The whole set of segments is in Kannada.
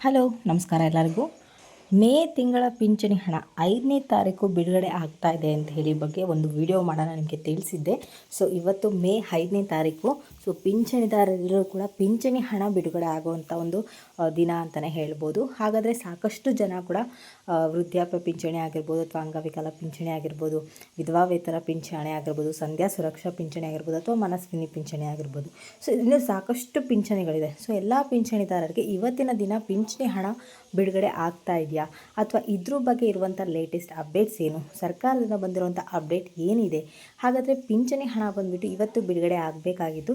ಹಲೋ, ನಮಸ್ಕಾರ ಎಲ್ಲರಿಗೂ. ಮೇ ತಿಂಗಳ ಪಿಂಚಣಿ ಹಣ ಐದನೇ ತಾರೀಕು ಬಿಡುಗಡೆ ಆಗ್ತಾ ಇದೆ ಅಂತ ಹೇಳಿ ಬಗ್ಗೆ ಒಂದು ವಿಡಿಯೋ ಮಾಡೋಣ ನಿಮಗೆ ತಿಳಿಸಿದ್ದೆ. ಸೊ ಇವತ್ತು ಮೇ ಐದನೇ ತಾರೀಕು ಸೊ ಪಿಂಚಣಿದಾರರೆಲ್ಲರೂ ಕೂಡ ಪಿಂಚಣಿ ಹಣ ಬಿಡುಗಡೆ ಆಗುವಂಥ ಒಂದು ದಿನ ಅಂತಲೇ ಹೇಳ್ಬೋದು. ಹಾಗಾದರೆ ಸಾಕಷ್ಟು ಜನ ಕೂಡ ವೃದ್ಧಾಪ್ಯ ಪಿಂಚಣಿ ಆಗಿರ್ಬೋದು ಅಥವಾ ಅಂಗವಿಕಲ ಪಿಂಚಣಿ ಆಗಿರ್ಬೋದು, ವಿಧವಾ ವೇತನ ಪಿಂಚಣಿ ಆಗಿರ್ಬೋದು, ಸಂಧ್ಯಾ ಸುರಕ್ಷಾ ಪಿಂಚಣಿ ಆಗಿರ್ಬೋದು ಅಥವಾ ಮನಸ್ವಿನಿ ಪಿಂಚಣಿ ಆಗಿರ್ಬೋದು. ಸೊ ಇನ್ನು ಸಾಕಷ್ಟು ಪಿಂಚಣಿಗಳಿದೆ. ಸೊ ಎಲ್ಲ ಪಿಂಚಣಿದಾರರಿಗೆ ಇವತ್ತಿನ ದಿನ ಪಿಂಚಣಿ ಹಣ ಬಿಡುಗಡೆ ಆಗ್ತಾ ಇದೆಯಾ? ಅಥವಾ ಇದ್ರ ಬಗ್ಗೆ ಇರುವಂಥ ಲೇಟೆಸ್ಟ್ ಅಪ್ಡೇಟ್ಸ್ ಏನು? ಸರ್ಕಾರದಿಂದ ಬಂದಿರುವಂಥ ಅಪ್ಡೇಟ್ ಏನಿದೆ? ಹಾಗಾದರೆ ಪಿಂಚಣಿ ಹಣ ಬಂದುಬಿಟ್ಟು ಇವತ್ತು ಬಿಡುಗಡೆ ಆಗಬೇಕಾಗಿತ್ತು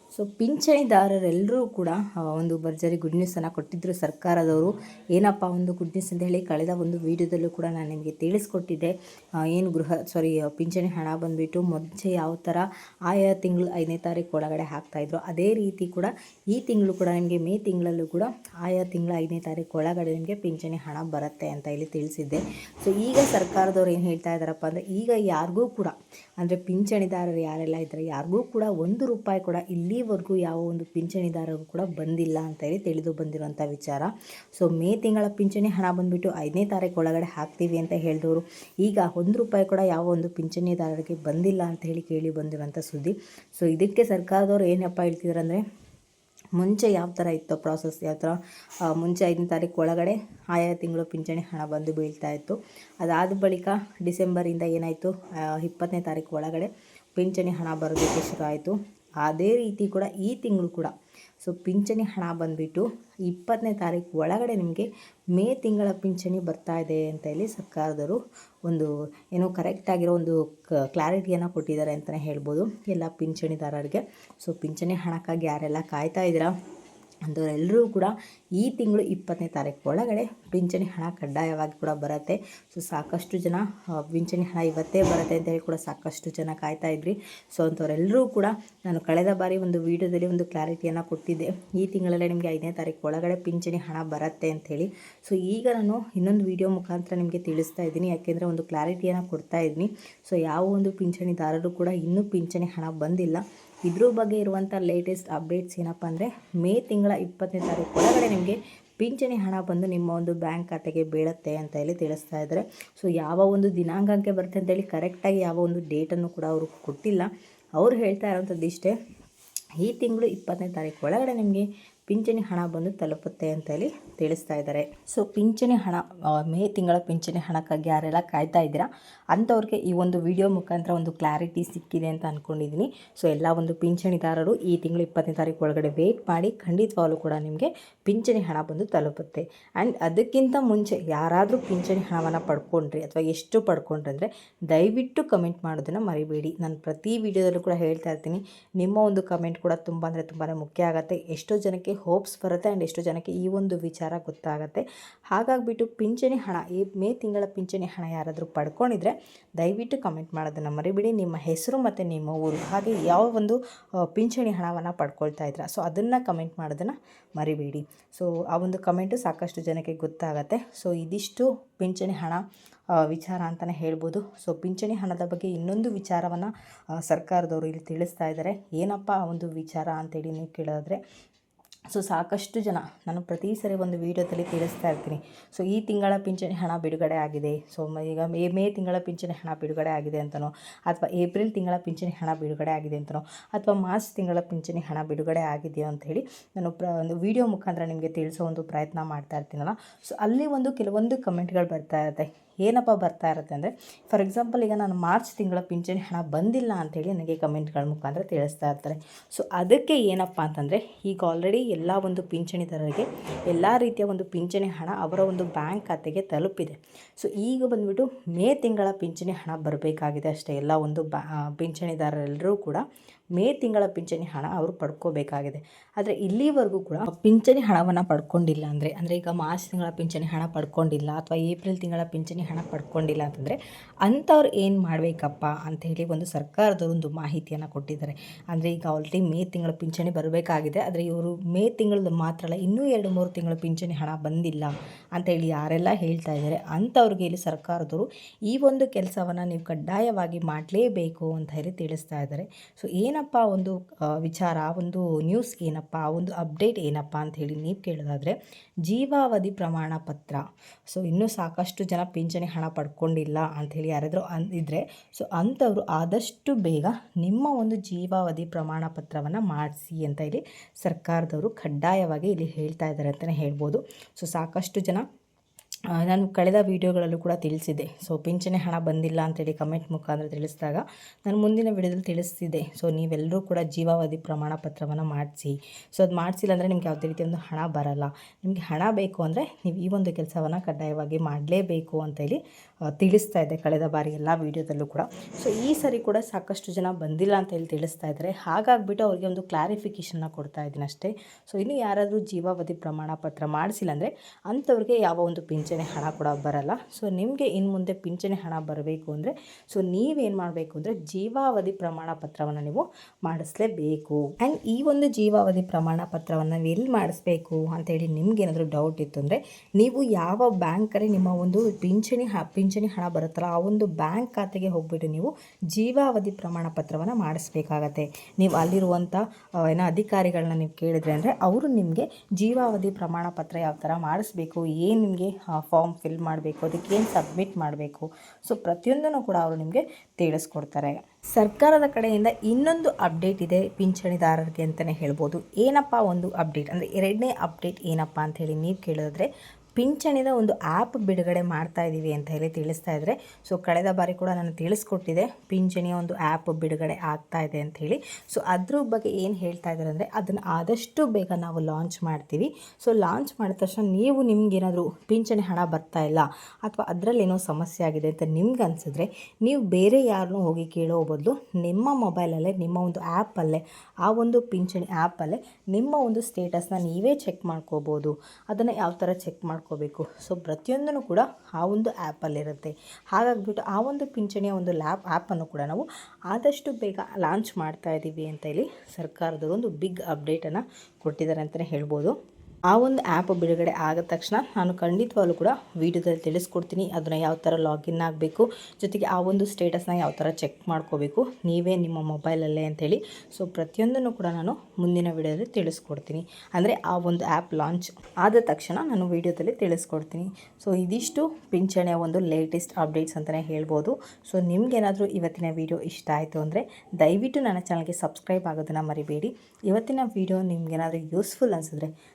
ಸೊ ಪಿಂಚಣಿದಾರರೆಲ್ಲರೂ ಕೂಡ ಒಂದು ಭರ್ಜರಿ ಗುಡ್ ನ್ಯೂಸನ್ನು ಕೊಟ್ಟಿದ್ದರು ಸರ್ಕಾರದವರು. ಏನಪ್ಪ ಒಂದು ಗುಡ್ ನ್ಯೂಸ್ ಅಂತ ಹೇಳಿ ಕಳೆದ ಒಂದು ವಿಡಿಯೋದಲ್ಲೂ ಕೂಡ ನಾನು ನಿಮಗೆ ತಿಳಿಸ್ಕೊಟ್ಟಿದ್ದೆ. ಏನು ಗೃಹ ಸಾರಿ ಪಿಂಚಣಿ ಹಣ ಬಂದುಬಿಟ್ಟು ಮುಂಚೆ ಯಾವ ಥರ ಆಯಾ ತಿಂಗಳು ಐದನೇ ತಾರೀಕು ಒಳಗಡೆ ಹಾಕ್ತಾಯಿದ್ರು ಅದೇ ರೀತಿ ಕೂಡ ಈ ತಿಂಗಳು ಕೂಡ ನಿಮಗೆ ಮೇ ತಿಂಗಳಲ್ಲೂ ಕೂಡ ಆಯಾ ತಿಂಗಳು ಐದನೇ ತಾರೀಕು ಒಳಗಡೆ ನಿಮಗೆ ಪಿಂಚಣಿ ಹಣ ಬರುತ್ತೆ ಅಂತ ಇಲ್ಲಿ ತಿಳಿಸಿದ್ದೆ. ಸೊ ಈಗ ಸರ್ಕಾರದವ್ರು ಏನು ಹೇಳ್ತಾ ಇದ್ದಾರಪ್ಪ ಅಂದರೆ, ಈಗ ಯಾರಿಗೂ ಕೂಡ, ಅಂದರೆ ಪಿಂಚಣಿದಾರರು ಯಾರೆಲ್ಲ ಇದ್ದಾರೆ, ಯಾರಿಗೂ ಕೂಡ ಒಂದು ರೂಪಾಯಿ ಕೂಡ ಇಲ್ಲಿವರೆಗೂ ಯಾವ ಒಂದು ಪಿಂಚಣಿದಾರರು ಕೂಡ ಬಂದಿಲ್ಲ ಅಂತ ಹೇಳಿ ತಿಳಿದು ಬಂದಿರುವಂಥ ವಿಚಾರ. ಸೊ, ಮೇ ತಿಂಗಳ ಪಿಂಚಣಿ ಹಣ ಬಂದುಬಿಟ್ಟು ಐದನೇ ತಾರೀಕು ಒಳಗಡೆ ಹಾಕ್ತೀವಿ ಅಂತ ಹೇಳಿದವರು. ಈಗ ಒಂದು ರೂಪಾಯಿ ಕೂಡ ಯಾವ ಒಂದು ಪಿಂಚಣಿದಾರರಿಗೆ ಬಂದಿಲ್ಲ ಅಂತ ಹೇಳಿ ಕೇಳಿ ಬಂದಿರುವಂಥ ಸುದ್ದಿ. ಸೊ, ಇದಕ್ಕೆ ಸರ್ಕಾರದವರು ಏನಪ್ಪ ಹೇಳ್ತಿದ್ದಾರೆ ಅಂದರೆ ಮುಂಚೆ ಯಾವ ಥರ ಇತ್ತು ಪ್ರಾಸೆಸ್ ಯಾವ ಥರ ಮುಂಚೆ ಐದನೇ ತಾರೀಕು ಒಳಗಡೆ ಆಯಾ ತಿಂಗಳು ಪಿಂಚಣಿ ಹಣ ಬಂದು ಬೀಳ್ತಾ ಇತ್ತು. ಅದಾದ ಬಳಿಕ ಡಿಸೆಂಬರಿಂದ ಏನಾಯಿತು? ಇಪ್ಪತ್ತನೇ ತಾರೀಕು ಒಳಗಡೆ ಪಿಂಚಣಿ ಹಣ ಬರೋದಕ್ಕೆ ಶುರು ಆಯಿತು. ಅದೇ ರೀತಿ ಕೂಡ ಈ ತಿಂಗಳು ಕೂಡ. ಸೊ ಪಿಂಚಣಿ ಹಣ ಬಂದುಬಿಟ್ಟು ಇಪ್ಪತ್ತನೇ ತಾರೀಕು ಒಳಗಡೆ ನಿಮಗೆ ಮೇ ತಿಂಗಳ ಪಿಂಚಣಿ ಬರ್ತಾ ಇದೆ ಅಂತ ಹೇಳಿ ಸರ್ಕಾರದವರು ಒಂದು ಏನೋ ಕರೆಕ್ಟಾಗಿರೋ ಒಂದು ಕ್ಲಾರಿಟಿಯನ್ನು ಕೊಟ್ಟಿದ್ದಾರೆ ಅಂತಲೇ ಹೇಳ್ಬೋದು ಎಲ್ಲ ಪಿಂಚಣಿದಾರರಿಗೆ. ಸೊ ಪಿಂಚಣಿ ಹಣಕ್ಕಾಗಿ ಯಾರೆಲ್ಲ ಕಾಯ್ತಾ ಇದ್ದೀರಾ? ಅಂಥವರೆಲ್ಲರೂ ಕೂಡ ಈ ತಿಂಗಳು ಇಪ್ಪತ್ತನೇ ತಾರೀಕು ಒಳಗಡೆ ಪಿಂಚಣಿ ಹಣ ಕಡ್ಡಾಯವಾಗಿ ಕೂಡ ಬರುತ್ತೆ. ಸೊ, ಸಾಕಷ್ಟು ಜನ ಪಿಂಚಣಿ ಹಣ ಇವತ್ತೇ ಬರುತ್ತೆ ಅಂತ ಹೇಳಿ ಕೂಡ ಸಾಕಷ್ಟು ಜನ ಕಾಯ್ತಾ ಇದ್ರಿ. ಸೊ, ಅಂಥವರೆಲ್ಲರೂ ಕೂಡ ನಾನು ಕಳೆದ ಬಾರಿ ಒಂದು ವಿಡಿಯೋದಲ್ಲಿ ಒಂದು ಕ್ಲಾರಿಟಿಯನ್ನು ಕೊಟ್ಟಿದ್ದೆ. ಈ ತಿಂಗಳಲ್ಲೇ ನಿಮಗೆ ಐದನೇ ತಾರೀಕು ಒಳಗಡೆ ಪಿಂಚಣಿ ಹಣ ಬರುತ್ತೆ ಅಂಥೇಳಿ ಸೊ, ಈಗ ನಾನು ಇನ್ನೊಂದು ವಿಡಿಯೋ ಮುಖಾಂತರ ನಿಮಗೆ ತಿಳಿಸ್ತಾ ಇದ್ದೀನಿ. ಯಾಕೆಂದರೆ ಒಂದು ಕ್ಲಾರಿಟಿಯನ್ನು ಕೊಡ್ತಾ ಇದ್ದೀನಿ. ಸೊ, ಯಾವ ಒಂದು ಪಿಂಚಣಿದಾರರು ಕೂಡ ಇನ್ನೂ ಪಿಂಚಣಿ ಹಣ ಬಂದಿಲ್ಲ. ಇದ್ರ ಬಗ್ಗೆ ಇರುವಂಥ ಲೇಟೆಸ್ಟ್ ಅಪ್ಡೇಟ್ಸ್ ಏನಪ್ಪ ಅಂದರೆ ಮೇ ತಿಂಗಳ ಇಪ್ಪತ್ತನೇ ತಾರೀಕು ಒಳಗಡೆ ನಿಮಗೆ ಪಿಂಚಣಿ ಹಣ ಬಂದು ನಿಮ್ಮ ಒಂದು ಬ್ಯಾಂಕ್ ಖಾತೆಗೆ ಬೀಳುತ್ತೆ ಅಂತ ಹೇಳಿ ತಿಳಿಸ್ತಾ ಇದ್ದಾರೆ. ಸೊ ಯಾವ ಒಂದು ದಿನಾಂಕಕ್ಕೆ ಬರುತ್ತೆ ಅಂತೇಳಿ ಕರೆಕ್ಟಾಗಿ ಯಾವ ಒಂದು ಡೇಟನ್ನು ಕೂಡ ಅವರು ಕೊಟ್ಟಿಲ್ಲ. ಅವ್ರು ಹೇಳ್ತಾ ಇರೋಂಥದ್ದು ಇಷ್ಟೇ, ಈ ತಿಂಗಳು ಇಪ್ಪತ್ತನೇ ತಾರೀಕು ಒಳಗಡೆ ನಿಮಗೆ ಪಿಂಚಣಿ ಹಣ ಬಂದು ತಲುಪುತ್ತೆ ಅಂತ ಹೇಳಿ ತಿಳಿಸ್ತಾ ಇದ್ದಾರೆ. ಸೊ ಪಿಂಚಣಿ ಹಣ ಮೇ ತಿಂಗಳ ಪಿಂಚಣಿ ಹಣಕ್ಕಾಗಿ ಯಾರೆಲ್ಲ ಕಾಯ್ತಾ ಇದ್ದೀರಾ? ಅಂಥವ್ರಿಗೆ ಈ ಒಂದು ವಿಡಿಯೋ ಮುಖಾಂತರ ಒಂದು ಕ್ಲಾರಿಟಿ ಸಿಕ್ಕಿದೆ ಅಂತ ಅಂದ್ಕೊಂಡಿದ್ದೀನಿ ಸೊ ಎಲ್ಲ ಒಂದು ಪಿಂಚಣಿದಾರರು ಈ ತಿಂಗಳು ಇಪ್ಪತ್ತನೇ ತಾರೀಕು ಒಳಗಡೆ ವೇಟ್ ಮಾಡಿ ಖಂಡಿತವಾಗಲೂ ಕೂಡ ನಿಮಗೆ ಪಿಂಚಣಿ ಹಣ ಬಂದು ತಲುಪುತ್ತೆ. ಆ್ಯಂಡ್ ಅದಕ್ಕಿಂತ ಮುಂಚೆ ಯಾರಾದರೂ ಪಿಂಚಣಿ ಹಣವನ್ನು ಪಡ್ಕೊಂಡ್ರಿ ಅಥವಾ ಎಷ್ಟು ಪಡ್ಕೊಂಡ್ರಿ ಅಂದರೆ ದಯವಿಟ್ಟು ಕಮೆಂಟ್ ಮಾಡೋದನ್ನು ಮರಿಬೇಡಿ. ನಾನು ಪ್ರತಿ ವಿಡಿಯೋದಲ್ಲೂ ಕೂಡ ಹೇಳ್ತಾ ಇರ್ತೀನಿ, ನಿಮ್ಮ ಒಂದು ಕಮೆಂಟ್ ಕೂಡ ತುಂಬ ಅಂದರೆ ತುಂಬಾ ಮುಖ್ಯ ಆಗುತ್ತೆ. ಎಷ್ಟೋ ಜನಕ್ಕೆ ಹೋಪ್ಸ್ ಬರುತ್ತೆ ಆ್ಯಂಡ್ ಎಷ್ಟೋ ಜನಕ್ಕೆ ಈ ಒಂದು ವಿಚಾರ ಗೊತ್ತಾಗುತ್ತೆ. ಹಾಗಾಗಿಬಿಟ್ಟು ಪಿಂಚಣಿ ಹಣ, ಈ ಮೇ ತಿಂಗಳ ಪಿಂಚಣಿ ಹಣ ಯಾರಾದರೂ ಪಡ್ಕೊಂಡಿದ್ರೆ ದಯವಿಟ್ಟು ಕಮೆಂಟ್ ಮಾಡೋದನ್ನು ಮರಿಬಿಡಿ. ನಿಮ್ಮ ಹೆಸರು ಮತ್ತು ನಿಮ್ಮ ಊರು, ಹಾಗೆ ಯಾವ ಒಂದು ಪಿಂಚಣಿ ಹಣವನ್ನು ಪಡ್ಕೊಳ್ತಾ ಇದ್ರ. ಸೊ ಅದನ್ನು ಕಮೆಂಟ್ ಮಾಡೋದನ್ನು ಮರಿಬೇಡಿ. ಸೊ ಆ ಒಂದು ಕಮೆಂಟು ಸಾಕಷ್ಟು ಜನಕ್ಕೆ ಗೊತ್ತಾಗತ್ತೆ. ಸೊ ಇದಿಷ್ಟು ಪಿಂಚಣಿ ಹಣ ವಿಚಾರ ಅಂತಲೇ ಹೇಳ್ಬೋದು. ಸೊ ಪಿಂಚಣಿ ಹಣದ ಬಗ್ಗೆ ಇನ್ನೊಂದು ವಿಚಾರವನ್ನು ಸರ್ಕಾರದವರು ಇಲ್ಲಿ ತಿಳಿಸ್ತಾ ಇದ್ದಾರೆ ಏನಪ್ಪ ಆ ಒಂದು ವಿಚಾರ ಅಂತೇಳಿ ನೀವು ಕೇಳಿದ್ರೆ ಸೊ ಸಾಕಷ್ಟು ಜನ ನಾನು ಪ್ರತಿ ಸರಿ ಒಂದು ವೀಡಿಯೋದಲ್ಲಿ ತಿಳಿಸ್ತಾ ಇರ್ತೀನಿ. ಸೊ ಈ ತಿಂಗಳ ಪಿಂಚಣಿ ಹಣ ಬಿಡುಗಡೆ ಆಗಿದೆ. ಸೊ ಈಗ ಮೇ ಮೇ ತಿಂಗಳ ಪಿಂಚಣಿ ಹಣ ಬಿಡುಗಡೆ ಆಗಿದೆ ಅಂತನೋ, ಅಥವಾ ಏಪ್ರಿಲ್ ತಿಂಗಳ ಪಿಂಚಣಿ ಹಣ ಬಿಡುಗಡೆ ಆಗಿದೆ ಅಂತನೋ, ಅಥವಾ ಮಾರ್ಚ್ ತಿಂಗಳ ಪಿಂಚಣಿ ಹಣ ಬಿಡುಗಡೆ ಆಗಿದೆಯೋ ಅಂತ ಹೇಳಿ ನಾನು ಪ್ರ ಒಂದು ವಿಡಿಯೋ ಮುಖಾಂತರ ನಿಮಗೆ ತಿಳಿಸೋ ಒಂದು ಪ್ರಯತ್ನ ಮಾಡ್ತಾ ಇರ್ತೀನಲ್ಲ. ಸೊ ಅಲ್ಲಿ ಒಂದು ಕೆಲವೊಂದು ಕಮೆಂಟ್ಗಳು ಬರ್ತಾ ಇರುತ್ತೆ. ಏನಪ್ಪ ಬರ್ತಾ ಇರುತ್ತೆ ಅಂದರೆ ಫಾರ್ ಎಕ್ಸಾಂಪಲ್ ಈಗ ನಾನು ಮಾರ್ಚ್ ತಿಂಗಳ ಪಿಂಚಣಿ ಹಣ ಬಂದಿಲ್ಲ ಅಂಥೇಳಿ ನನಗೆ ಕಮೆಂಟ್ಗಳ ಮುಖಾಂತರ ತಿಳಿಸ್ತಾ ಇರ್ತಾರೆ. ಸೊ ಅದಕ್ಕೆ ಏನಪ್ಪ ಅಂತಂದರೆ, ಈಗ ಆಲ್ರೆಡಿ ಎಲ್ಲ ಒಂದು ಪಿಂಚಣಿದಾರರಿಗೆ ಎಲ್ಲ ರೀತಿಯ ಒಂದು ಪಿಂಚಣಿ ಹಣ ಅವರ ಒಂದು ಬ್ಯಾಂಕ್ ಖಾತೆಗೆ ತಲುಪಿದೆ. ಸೊ ಈಗ ಬಂದುಬಿಟ್ಟು ಮೇ ತಿಂಗಳ ಪಿಂಚಣಿ ಹಣ ಬರಬೇಕಾಗಿದೆ ಅಷ್ಟೇ. ಎಲ್ಲ ಒಂದು ಬ್ಯಾ ಪಿಂಚಣಿದಾರರೆಲ್ಲರೂ ಕೂಡ ಮೇ ತಿಂಗಳ ಪಿಂಚಣಿ ಹಣ ಅವರು ಪಡ್ಕೋಬೇಕಾಗಿದೆ. ಆದರೆ ಇಲ್ಲಿವರೆಗೂ ಕೂಡ ಪಿಂಚಣಿ ಹಣವನ್ನು ಪಡ್ಕೊಂಡಿಲ್ಲ ಅಂದರೆ ಅಂದರೆ ಈಗ ಮಾರ್ಚ್ ತಿಂಗಳ ಪಿಂಚಣಿ ಹಣ ಪಡ್ಕೊಂಡಿಲ್ಲ ಅಥವಾ ಏಪ್ರಿಲ್ ತಿಂಗಳ ಪಿಂಚಣಿ ಹಣ ಪಡ್ಕೊಂಡಿಲ್ಲ ಅಂತಂದರೆ ಅಂಥವ್ರು ಏನು ಮಾಡಬೇಕಪ್ಪ ಹೇಳಿ ಒಂದು ಸರ್ಕಾರದವರು ಒಂದು ಮಾಹಿತಿಯನ್ನು ಕೊಟ್ಟಿದ್ದಾರೆ. ಅಂದರೆ ಈಗ ಆಲ್ರೆಡಿ ಮೇ ತಿಂಗಳ ಪಿಂಚಣಿ ಬರಬೇಕಾಗಿದೆ, ಆದರೆ ಇವರು ಮೇ ತಿಂಗಳದ್ದು ಮಾತ್ರ ಅಲ್ಲ, ಇನ್ನೂ ಎರಡು ಮೂರು ತಿಂಗಳ ಪಿಂಚಣಿ ಹಣ ಬಂದಿಲ್ಲ ಅಂತ ಹೇಳಿ ಯಾರೆಲ್ಲ ಹೇಳ್ತಾ ಇದ್ದಾರೆ, ಅಂಥವ್ರಿಗೆ ಇಲ್ಲಿ ಸರ್ಕಾರದವರು ಈ ಒಂದು ಕೆಲಸವನ್ನು ನೀವು ಕಡ್ಡಾಯವಾಗಿ ಮಾಡಲೇಬೇಕು ಅಂತ ಹೇಳಿ ತಿಳಿಸ್ತಾ ಇದ್ದಾರೆ. ಸೊ ಏನಪ್ಪ ಒಂದು ವಿಚಾರ, ಒಂದು ನ್ಯೂಸ್ ಏನಪ್ಪ, ಒಂದು ಅಪ್ಡೇಟ್ ಏನಪ್ಪ ಅಂತ ಹೇಳಿ ನೀವು ಕೇಳೋದಾದರೆ, ಜೀವಾವಧಿ ಪ್ರಮಾಣ ಪತ್ರ. ಸೊ ಇನ್ನೂ ಸಾಕಷ್ಟು ಜನ ಪಿಂಚಣಿ ಹಣ ಪಡ್ಕೊಂಡಿಲ್ಲ ಅಂಥೇಳಿ ಯಾರಾದರೂ ಅನ್ ಇದ್ದರೆ ಸೊ ಅಂಥವ್ರು ಆದಷ್ಟು ಬೇಗ ನಿಮ್ಮ ಒಂದು ಜೀವಾವಧಿ ಪ್ರಮಾಣ ಪತ್ರವನ್ನು ಮಾಡಿಸಿ ಅಂತ ಇಲ್ಲಿ ಸರ್ಕಾರದವರು ಕಡ್ಡಾಯವಾಗಿ ಇಲ್ಲಿ ಹೇಳ್ತಾ ಇದ್ದಾರೆ ಅಂತಲೇ ಹೇಳ್ಬೋದು. ಸೊ ಸಾಕಷ್ಟು ಜನ ನಾನು ಕಳೆದ ವೀಡಿಯೋಗಳಲ್ಲೂ ಕೂಡ ತಿಳಿಸಿದೆ ಸೊ ಪಿಂಚಣಿ ಹಣ ಬಂದಿಲ್ಲ ಅಂತೇಳಿ ಕಮೆಂಟ್ ಮುಖಾಂತರ ತಿಳಿಸಿದಾಗ ನಾನು ಮುಂದಿನ ವಿಡಿಯೋದಲ್ಲಿ ತಿಳಿಸ್ತಿದ್ದೆ. ಸೊ ನೀವೆಲ್ಲರೂ ಕೂಡ ಜೀವಾವಧಿ ಪ್ರಮಾಣ ಪತ್ರವನ್ನು ಮಾಡಿಸಿ. ಸೊ ಅದು ಮಾಡಿಸಿಲ್ಲ ಅಂದರೆ ನಿಮ್ಗೆ ಯಾವುದೇ ರೀತಿ ಒಂದು ಹಣ ಬರಲ್ಲ. ನಿಮಗೆ ಹಣ ಬೇಕು ಅಂದರೆ ನೀವು ಈ ಒಂದು ಕೆಲಸವನ್ನು ಕಡ್ಡಾಯವಾಗಿ ಮಾಡಲೇಬೇಕು ಅಂತೇಳಿ ತಿಳಿಸ್ತಾ ಇದೆ ಕಳೆದ ಬಾರಿ ಎಲ್ಲ ವೀಡಿಯೋದಲ್ಲೂ ಕೂಡ. ಸೊ ಈ ಸರಿ ಕೂಡ ಸಾಕಷ್ಟು ಜನ ಬಂದಿಲ್ಲ ಅಂತ ಹೇಳಿ ತಿಳಿಸ್ತಾ ಇದ್ದಾರೆ. ಹಾಗಾಗ್ಬಿಟ್ಟು ಅವರಿಗೆ ಒಂದು ಕ್ಲಾರಿಫಿಕೇಷನ್ನ ಕೊಡ್ತಾ ಇದ್ದೀನಿ ಅಷ್ಟೇ. ಸೊ ಇನ್ನು ಯಾರಾದರೂ ಜೀವಾವಧಿ ಪ್ರಮಾಣ ಪತ್ರ ಮಾಡಿಸಿಲ್ಲ ಅಂದರೆ ಅಂಥವ್ರಿಗೆ ಯಾವ ಒಂದು ಪಿಂಚಣಿ ಹಣ ಕೂಡ ಬರಲ್ಲ. ಸೊ ನಿಮಗೆ ಇನ್ನು ಮುಂದೆ ಪಿಂಚಣಿ ಹಣ ಬರಬೇಕು ಅಂದರೆ ಸೊ ನೀವೇನು ಮಾಡಬೇಕು ಅಂದರೆ ಜೀವಾವಧಿ ಪ್ರಮಾಣ ಪತ್ರವನ್ನು ನೀವು ಮಾಡಿಸ್ಲೇಬೇಕು. ಆ್ಯಂಡ್ ಈ ಒಂದು ಜೀವಾವಧಿ ಪ್ರಮಾಣ ಪತ್ರವನ್ನು ಎಲ್ಲಿ ಮಾಡಿಸ್ಬೇಕು ಅಂತೇಳಿ ನಿಮ್ಗೇನಾದರೂ ಡೌಟ್ ಇತ್ತು ಅಂದರೆ, ನೀವು ಯಾವ ಬ್ಯಾಂಕಲ್ಲಿ ನಿಮ್ಮ ಒಂದು ಪಿಂಚಣಿ ಹ ಹಣ ಬರುತ್ತಲ್ಲ, ಆ ಒಂದು ಬ್ಯಾಂಕ್ ಖಾತೆಗೆ ಹೋಗ್ಬಿಟ್ಟು ನೀವು ಜೀವಾವಧಿ ಪ್ರಮಾಣ ಪತ್ರವನ್ನು ಮಾಡಿಸ್ಬೇಕಾಗತ್ತೆ. ನೀವು ಅಲ್ಲಿರುವಂಥ ಏನೋ ಅಧಿಕಾರಿಗಳನ್ನ ನೀವು ಕೇಳಿದ್ರೆ ಅಂದರೆ ಅವರು ನಿಮಗೆ ಜೀವಾವಧಿ ಪ್ರಮಾಣ ಪತ್ರ ಯಾವ ಥರ ಮಾಡಿಸ್ಬೇಕು, ಏನು ನಿಮಗೆ ಫಾರ್ಮ್ ಫಿಲ್ ಮಾಡಬೇಕು, ಅದಕ್ಕೆ ಏನು ಸಬ್ಮಿಟ್ ಮಾಡಬೇಕು ಸೊ ಪ್ರತಿಯೊಂದನ್ನು ಕೂಡ ಅವರು ನಿಮಗೆ ತಿಳಿಸ್ಕೊಡ್ತಾರೆ. ಸರ್ಕಾರದ ಕಡೆಯಿಂದ ಇನ್ನೊಂದು ಅಪ್ಡೇಟ್ ಇದೆ ಪಿಂಚಣಿದಾರರಿಗೆ ಅಂತಲೇ ಹೇಳ್ಬೋದು. ಏನಪ್ಪ ಒಂದು ಅಪ್ಡೇಟ್ ಅಂದರೆ ಎರಡನೇ ಅಪ್ಡೇಟ್ ಏನಪ್ಪ ಅಂತ ಹೇಳಿ ನೀವು ಕೇಳಿದ್ರೆ ಪಿಂಚಣಿದ ಒಂದು ಆ್ಯಪ್ ಬಿಡುಗಡೆ ಮಾಡ್ತಾ ಇದ್ದೀವಿ ಅಂತ ಹೇಳಿ ತಿಳಿಸ್ತಾ ಇದ್ದರೆ. ಸೊ ಕಳೆದ ಬಾರಿ ಕೂಡ ನಾನು ತಿಳಿಸ್ಕೊಟ್ಟಿದೆ ಪಿಂಚಣಿಯ ಒಂದು ಆ್ಯಪ್ ಬಿಡುಗಡೆ ಆಗ್ತಾ ಇದೆ ಅಂತ ಹೇಳಿ. ಸೊ ಅದ್ರ ಬಗ್ಗೆ ಏನು ಹೇಳ್ತಾ ಇದ್ದಾರೆ ಅಂದರೆ ಅದನ್ನು ಆದಷ್ಟು ಬೇಗ ನಾವು ಲಾಂಚ್ ಮಾಡ್ತೀವಿ. ಸೊ ಲಾಂಚ್ ಮಾಡಿದ ತಕ್ಷಣ ನೀವು ನಿಮಗೇನಾದರೂ ಪಿಂಚಣಿ ಹಣ ಬರ್ತಾ ಇಲ್ಲ ಅಥವಾ ಅದರಲ್ಲಿ ಏನೋ ಸಮಸ್ಯೆ ಆಗಿದೆ ಅಂತ ನಿಮ್ಗೆ ಅನಿಸಿದ್ರೆ ನೀವು ಬೇರೆ ಯಾರನ್ನೂ ಹೋಗಿ ಕೇಳೋ ಬದಲು ನಿಮ್ಮ ಮೊಬೈಲಲ್ಲೇ, ನಿಮ್ಮ ಒಂದು ಆ್ಯಪಲ್ಲೇ, ಆ ಒಂದು ಪಿಂಚಣಿ ಆ್ಯಪಲ್ಲೇ ನಿಮ್ಮ ಒಂದು ಸ್ಟೇಟಸ್ನ ನೀವೇ ಚೆಕ್ ಮಾಡ್ಕೋಬೋದು. ಅದನ್ನು ಯಾವ ಥರ ಚೆಕ್ ಮಾಡ್ಕೋಬೇಕು. ಸೊ ಪ್ರತಿಯೊಂದನ್ನು ಕೂಡ ಆ ಒಂದು ಆ್ಯಪಲ್ಲಿರುತ್ತೆ ಹಾಗಾಗಿಬಿಟ್ಟು ಆ ಒಂದು ಪಿಂಚಣಿಯ ಒಂದು ಲ್ಯಾಪ್ ಆ್ಯಪನ್ನು ಕೂಡ ನಾವು ಆದಷ್ಟು ಬೇಗ ಲಾಂಚ್ ಮಾಡ್ತಾ ಇದ್ದೀವಿ ಅಂತ ಹೇಳಿ ಸರ್ಕಾರದವರು ಒಂದು ಬಿಗ್ ಅಪ್ಡೇಟನ್ನು ಕೊಟ್ಟಿದ್ದಾರೆ ಅಂತಲೇ ಹೇಳ್ಬೋದು. ಆ ಒಂದು ಆ್ಯಪ್ ಬಿಡುಗಡೆ ಆದ ತಕ್ಷಣ ನಾನು ಖಂಡಿತವಾಗ್ಲೂ ಕೂಡ ವೀಡಿಯೋದಲ್ಲಿ ತಿಳಿಸ್ಕೊಡ್ತೀನಿ. ಅದನ್ನು ಯಾವ ಥರ ಲಾಗಿನ್ ಆಗಬೇಕು, ಜೊತೆಗೆ ಆ ಒಂದು ಸ್ಟೇಟಸ್ನ ಯಾವ ಥರ ಚೆಕ್ ಮಾಡ್ಕೋಬೇಕು, ನೀವೇ ನಿಮ್ಮ ಮೊಬೈಲಲ್ಲೇ ಅಂಥೇಳಿ ಸೊ ಪ್ರತಿಯೊಂದನ್ನು ಕೂಡ ನಾನು ಮುಂದಿನ ವಿಡಿಯೋದಲ್ಲಿ ತಿಳಿಸ್ಕೊಡ್ತೀನಿ. ಅಂದರೆ ಆ ಒಂದು ಆ್ಯಪ್ ಲಾಂಚ್ ಆದ ತಕ್ಷಣ ನಾನು ವೀಡಿಯೋದಲ್ಲಿ ತಿಳಿಸ್ಕೊಡ್ತೀನಿ. ಸೊ ಇದಿಷ್ಟು ಪಿಂಚಣಿಯ ಒಂದು ಲೇಟೆಸ್ಟ್ ಅಪ್ಡೇಟ್ಸ್ ಅಂತಲೇ ಹೇಳ್ಬೋದು. ಸೊ ನಿಮಗೇನಾದರೂ ಇವತ್ತಿನ ವಿಡಿಯೋ ಇಷ್ಟ ಆಯಿತು ಅಂದರೆ ದಯವಿಟ್ಟು ನನ್ನ ಚಾನಲ್ಗೆ ಸಬ್ಸ್ಕ್ರೈಬ್ ಆಗೋದನ್ನು ಮರಿಬೇಡಿ. ಇವತ್ತಿನ ವಿಡಿಯೋ ನಿಮಗೇನಾದರೂ ಯೂಸ್ಫುಲ್ ಅನಿಸಿದ್ರೆ